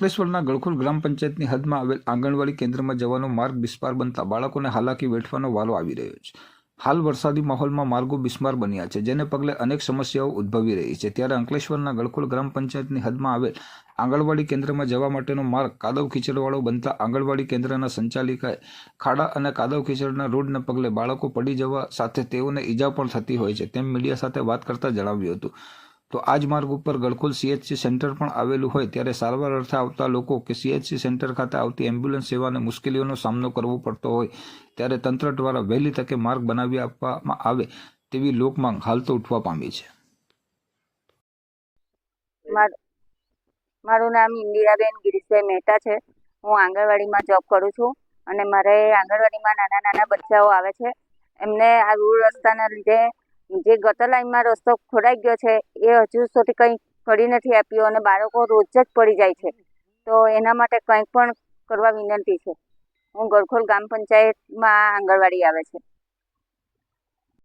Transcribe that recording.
અંકલેશ્વરના ગળખોલ ગ્રામ પંચાયતની હદમાં આવેલ આંગણવાડી કેન્દ્રમાં જવાનો માર્ગ બિસ્માર બનતા બાળકોને હાલાકી વેઠવાનો વારો આવી રહ્યો છે. હાલ વરસાદી માહોલમાં માર્ગો બિસ્માર બન્યા છે, જેને પગલે અનેક સમસ્યાઓ ઉદ્ભવી રહી છે. ત્યારે અંકલેશ્વરના ગળખોલ ગ્રામ પંચાયતની હદમાં આવેલ આંગણવાડી કેન્દ્રમાં જવા માટેનો માર્ગ કાદવ ખીચડવાળો બનતા આંગણવાડી કેન્દ્રના સંચાલિકાએ ખાડા અને કાદવ ખીચડના રોડને પગલે બાળકો પડી જવા સાથે તેઓને ઈજા પણ થતી હોય છે, તેમ મીડિયા સાથે વાત કરતા જણાવ્યું હતું. તો આ જ માર્ગ ઉપર ગળખોલ સીએચસી સેન્ટર પણ આવેલું હોય ત્યારે સારવાર અર્થે આવતા લોકો કે સીએચસી સેન્ટર ખાતે આવતી એમ્બ્યુલન્સ સેવાને મુશ્કેલીઓનો સામનો કરવો પડતો હોય ત્યારે તંત્ર દ્વારા વહેલી તકે માર્ગ બનાવી આપવામાં આવે તેવી લોકમાંગ હાલ તો ઉઠવા પામી છે. માર- નામ ઇન્દિરાબેન ગિરીશભાઈ મહેતા છે. હું આંગણવાડીમાં જોબ કરું છું અને મારે આંગણવાડીમાં નાના નાના બચ્ચાઓ આવે છે. એમને આ રૂળ રસ્તાના લીધે જે ગટર લાઈનમાં રસ્તો ખોરાઈ ગયો છે, એ હજુ સુધી કંઈ કરી નથી આપ્યું અને બાળકો રોજ જ પડી જાય છે. તો એના માટે કંઈક પણ કરવા વિનંતી છે. હું ગરખોલ ગ્રામ પંચાયતમાં આંગણવાડી આવે છે.